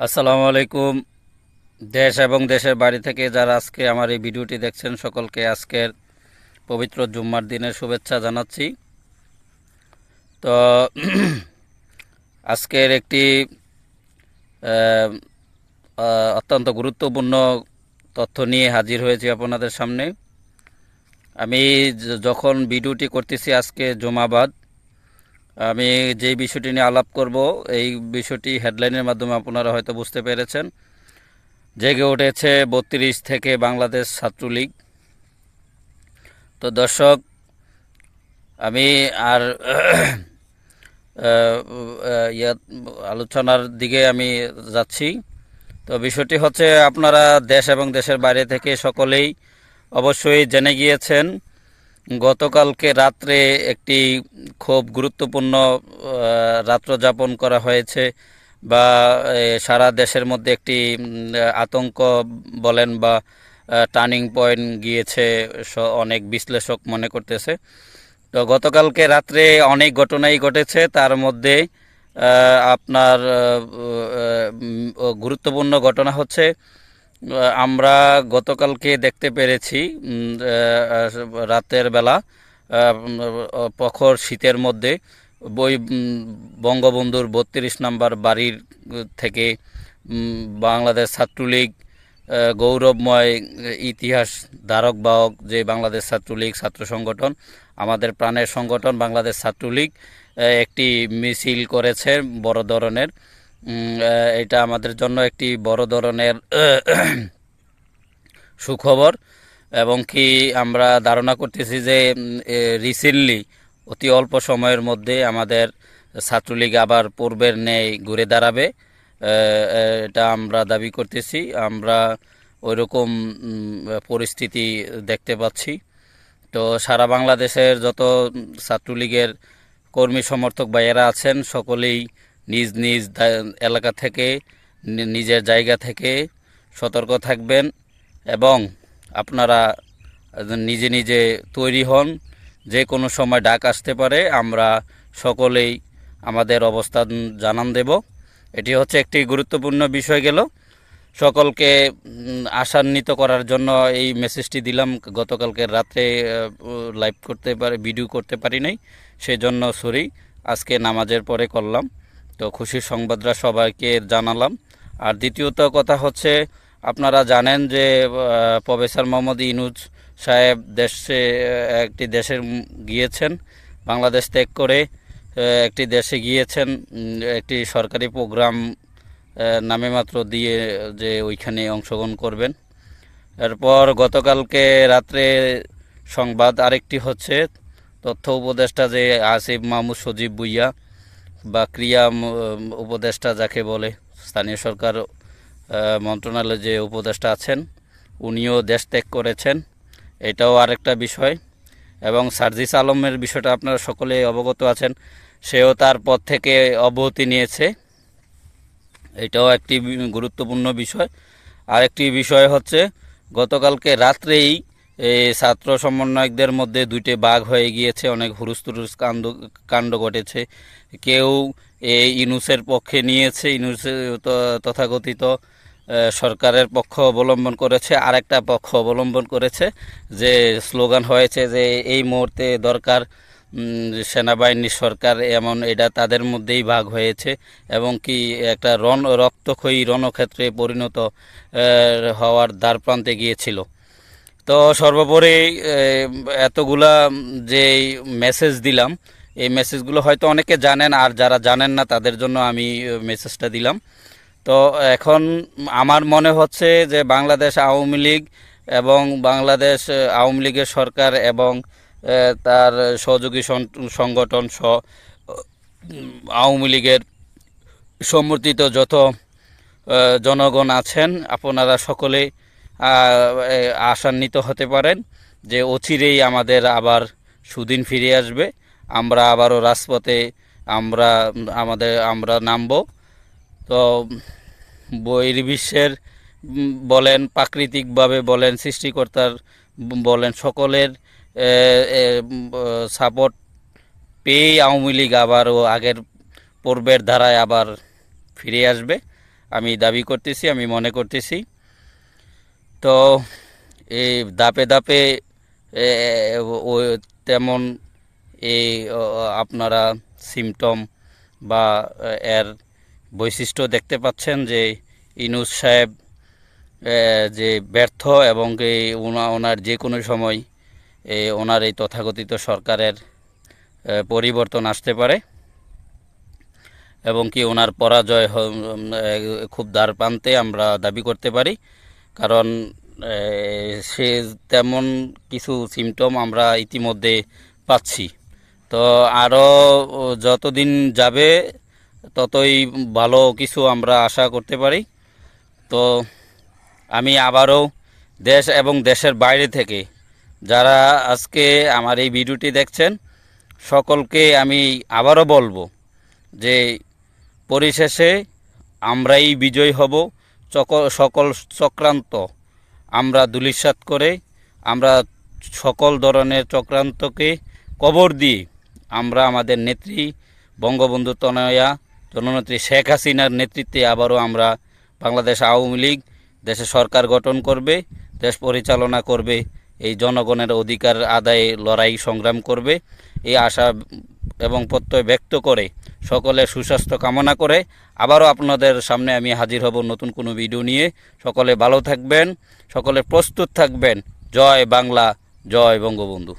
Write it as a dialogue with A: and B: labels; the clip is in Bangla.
A: আসসালামু আলাইকুম। দেশ এবং দেশের বাড়ি থেকে যারা আজকে আমার এই ভিডিওটি দেখছেন, সকলকে আজকের পবিত্র জুম্মার দিনের শুভেচ্ছা জানাচ্ছি। তো, আজকের একটি অত্যন্ত গুরুত্বপূর্ণ তথ্য নিয়ে হাজির হয়েছি আপনাদের সামনে। আমি যখন ভিডিওটি করতেছি আজকে জুমাবাদ আমি যে বিষয়টি নিয়ে আলাপ করব এই বিষয়টি হেডলাইনের মাধ্যমে আপনারা হয়তো বুঝতে পেরেছেন। জেগে উঠেছে বত্রিশ থেকে বাংলাদেশ ছাত্রলীগ। তো দর্শক আমি আর আহ, ইয়া আলোচনার দিকে আমি যাচ্ছি। তো বিষয়টি হচ্ছে আপনারা দেশ এবং দেশের বাইরে থেকে সকলেই অবশ্যই জেনে গিয়েছেন গতকালকে রাত্রে একটি খুব গুরুত্বপূর্ণ রাত্র যাপন করা হয়েছে বা সারা দেশের মধ্যে একটি আতঙ্ক বলেন বা টার্নিং পয়েন্ট গিয়েছে অনেক বিশ্লেষক মনে করতেছে। তো গতকালকে রাত্রে অনেক ঘটনাই ঘটেছে, তার মধ্যে আপনার গুরুত্বপূর্ণ ঘটনা হচ্ছে আমরা গতকালকে দেখতে পেরেছি রাতের বেলা প্রখর শীতের মধ্যে বই বঙ্গবন্ধুর বত্রিশ নম্বর বাড়ির থেকে বাংলাদেশ ছাত্রলীগ গৌরবময় ইতিহাস ধারক বাহক যে বাংলাদেশ ছাত্রলীগ ছাত্র সংগঠন, আমাদের প্রাণের সংগঠন বাংলাদেশ ছাত্রলীগ একটি মিছিল করেছে বড় ধরনের। এটা আমাদের জন্য একটি বড় ধরনের, সুখবর এবং কি আমরা ধারণা করতেছি যে রিসেন্টলি অতি অল্প সময়ের মধ্যে আমাদের ছাত্রলীগ আবার পূর্বের ন্যায় ঘুরে দাঁড়াবে। এটা আমরা দাবি করতেছি। আমরা ওইরকম পরিস্থিতি দেখতে পাচ্ছি। তো সারা বাংলাদেশের যত ছাত্রলীগের কর্মী সমর্থক ভাইয়েরা আছেন, সকলেই নিজ নিজ এলাকা থেকে নিজের জায়গা থেকে সতর্ক থাকবেন এবং আপনারা নিজে নিজে তৈরি হন। যে কোনো সময় ডাক আসতে পারে, আমরা সকলেই আমাদের অবস্থান জানান দেব। এটি হচ্ছে একটি গুরুত্বপূর্ণ বিষয় গেল। সকলকে আশান্বিত করার জন্য এই মেসেজটি দিলাম। গতকালকে রাতে লাইভ করতে পারে ভিডিও করতে পারি নাই সেই জন্য সরি আজকে নামাজের পরে করলাম। তো খুশির সংবাদরা সবাইকে জানালাম। আর দ্বিতীয়ত কথা হচ্ছে আপনারা জানেন যে প্রফেসর মোহাম্মদ ইনুজ সাহেব দেশে একটি উম, গিয়েছেন বাংলাদেশ ত্যাগ করে একটি দেশে গিয়েছেন একটি সরকারি প্রোগ্রাম নামে মাত্র দিয়ে যে ওইখানে অংশগ্রহণ করবেন। এরপর গতকালকে রাত্রে সংবাদ আরেকটি হচ্ছে তথ্য উপদেষ্টা যে আসিফ মাহমুদ সজীব বুইয়া বা ক্রিয়া উপদেষ্টা যাকে বলে, স্থানীয় সরকার মন্ত্রণালয়ে যে উপদেষ্টা আছেন, উনিও দেশ ত্যাগ করেছেন। এটাও আরেকটা বিষয়। এবং সার্জিস আলমের বিষয়টা আপনারা সকলে অবগত আছেন, সেও তার পদ থেকে অব্যাহতি নিয়েছে। এটাও একটি গুরুত্বপূর্ণ বিষয়। আরেকটি বিষয় হচ্ছে, গতকালকে রাত্রেই এই ছাত্র সমন্বয়কদের মধ্যে দুইটি বাঘ হয়ে গিয়েছে, অনেক হুরুস্তুরুস কাণ্ড কাণ্ড ঘটেছে। কেউ এই ইনুসের পক্ষে নিয়েছে ইনুসের ত- তথাকথিত সরকারের পক্ষ অবলম্বন করেছে, আরেকটা পক্ষ অবলম্বন করেছে, যে স্লোগান হয়েছে যে এই মুহূর্তে দরকার সেনাবাহিনী সরকার এমন, এটা তাদের মধ্যেই ভাগ হয়েছে, এবং কি একটা রণ, রক্তক্ষয়ী রণক্ষেত্রে পরিণত হওয়ার দ্বার প্রান্তে গিয়েছিল। তো সর্বোপরি এতগুলা যে মেসেজ দিলাম এই মেসেজগুলো হয়তো অনেকে জানেন আর যারা জানেন না তাদের জন্য আমি মেসেজটা দিলাম। তো এখন আমার মনে হচ্ছে যে বাংলাদেশ আওয়ামী লীগ এবং বাংলাদেশ আওয়ামী লীগের সরকার এবং তার সহযোগী সংগঠন সহ আওয়ামী লীগের সমর্থিত যত জনগণ আছেন আপনারা সকলে আহ, এ, আশান্বিত হতে পারেন যে অচিরেই আমাদের আবার সুদিন ফিরে আসবে। আমরা আবারও রাজপথে আমরা, আমাদের, আমরা নামবো। তো বহির্বিশ্বের বলেন, প্রাকৃতিকভাবে বলেন, সৃষ্টিকর্তার, বলেন, সকলের সাপোর্ট পেয়েই আওয়ামী লীগ আবারও আগের পূর্বের ধারায় আবার ফিরে আসবে। আমি দাবি করতেছি, আমি মনে করতেছি তো এই দাপে দাপে ও তেমন এই আপনারা সিমটম বা এর বৈশিষ্ট্য দেখতে পাচ্ছেন যে ইনুস সাহেব যে ব্যর্থ এবং এই ওনা- ওনার যে কোনো সময় এই ওনার এই তথাকথিত সরকারের পরিবর্তন আসতে পারে এবং কি ওনার পরাজয় খুব দ্বার প্রান্তে আমরা দাবি করতে পারি। কারণ সে তেমন কিছু সিমটম আমরা ইতিমধ্যে পাচ্ছি। তো আরও যতদিন যাবে, ততই ভালো কিছু আমরা আশা করতে পারি। তো আমি আবারও দেশ এবং দেশের বাইরে থেকে যারা আজকে আমার এই ভিডিওটি দেখছেন, সকলকে আমি আবারও বলব যে, পরিশেষে আমরাই বিজয় হব। সকল চক্রান্ত আমরা দুলিশাত করে, আমরা সকল ধরনের চক্রান্তকে কবর দিয়ে আমরা আমাদের নেত্রী বঙ্গবন্ধু তনয়া, জননেত্রী শেখ হাসিনার নেতৃত্বে আবারও আমরা বাংলাদেশ আওয়ামী লীগ, দেশে সরকার গঠন করবে, দেশ পরিচালনা করবে, এই জনগণের অধিকার আদায়ে লড়াই সংগ্রাম করবে। এই আশা এবং প্রত্যয় ব্যক্ত করে সকলের সুস্বাস্থ্য কামনা করে আবারও আপনাদের সামনে আমি হাজির হব নতুন কোনো ভিডিও নিয়ে। সকলে ভালো থাকবেন, সকলে প্রস্তুত থাকবেন। জয় বাংলা, জয় বঙ্গবন্ধু।